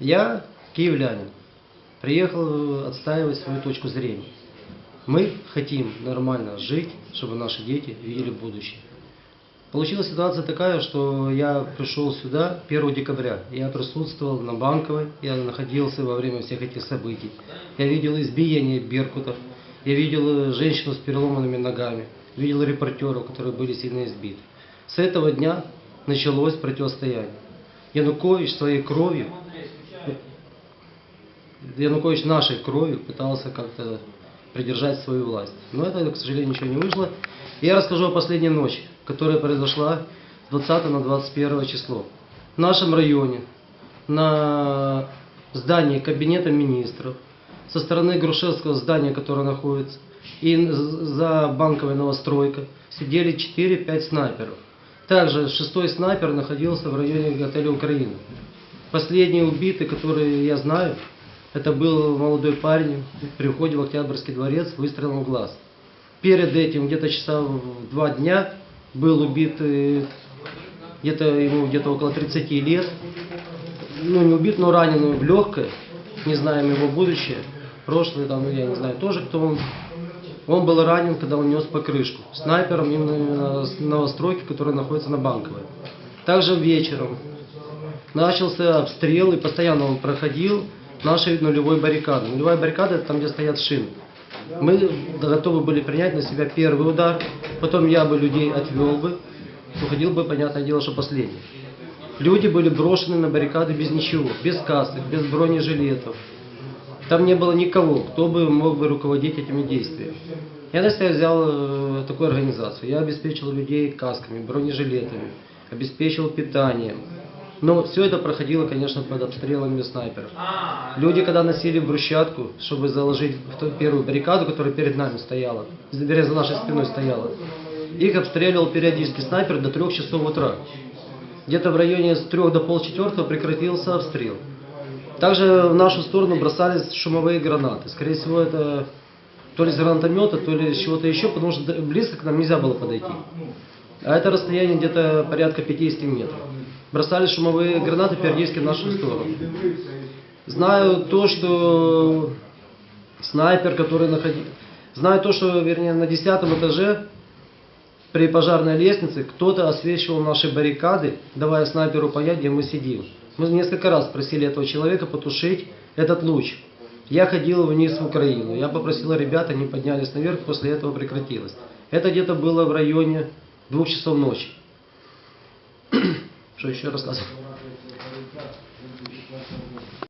Я киевлянин, приехал отстаивать свою точку зрения. Мы хотим нормально жить, чтобы наши дети видели будущее. Получилась ситуация такая, что я пришел сюда 1 декабря. Я присутствовал на Банковой, я находился во время всех этих событий. Я видел избиение беркутов, я видел э, женщину с переломанными ногами, видел репортеров, которые были сильно избиты. С этого дня началось противостояние. Янукович своей кровью, Янукович нашей кровью пытался как-то придержать свою власть. Но это, к сожалению, ничего не вышло. Я расскажу о последней ночи, которая произошла с 20 на 21 число. В нашем районе, на здании Кабинета министров, со стороны Грушевского здания, которое находится, и за банковой новостройкой сидели 4-5 снайперов. Также шестой снайпер находился в районе отеля «Украина». Последний убитый, который я знаю, это был молодой парень при входе в Октябрьский дворец выстрелом в глаз. Перед этим, где-то часа в два дня, был убит, э, где-то ему где-то около 30 лет, ну не убит, но ранен в легкое, не знаем его будущее, прошлое там, я не знаю тоже, кто он. Он был ранен, когда он нес покрышку, снайпером именно с новостройки, которая находится на Банковой. Также вечером начался обстрел, и постоянно он проходил нашей нулевой баррикады. Нулевая баррикада – это там, где стоят шины. Мы готовы были принять на себя первый удар, потом я бы людей отвел бы, уходил бы, понятное дело, что последний. Люди были брошены на баррикады без ничего, без касок, без бронежилетов. Там не было никого, кто бы мог бы руководить этими действиями. Я на себя взял э, такую организацию. Я обеспечил людей касками, бронежилетами, обеспечил питанием. Но все это проходило, конечно, под обстрелами снайперов. Люди, когда носили брусчатку, чтобы заложить в ту первую баррикаду, которая перед нами стояла, вернее, за нашей спиной стояла, их обстреливал периодически снайпер до 3 часов утра. Где-то в районе с 3 до полчетвертого прекратился обстрел. Также в нашу сторону бросались шумовые гранаты. Скорее всего, это то ли с гранатомета, то ли с чего-то еще, потому что близко к нам нельзя было подойти. А это расстояние где-то порядка 50 метров. Бросали шумовые гранаты периодически в нашу сторону. Знаю то, что снайпер, который находил... Знаю то, что, вернее, на десятом этаже при пожарной лестнице кто-то освещивал наши баррикады, давая снайперу понять, где мы сидим. Мы несколько раз просили этого человека потушить этот луч. Я ходил вниз в Украину. Я попросил ребят, они поднялись наверх, после этого прекратилось. Это где-то было в районе двух часов ночи. Что еще рассказывать?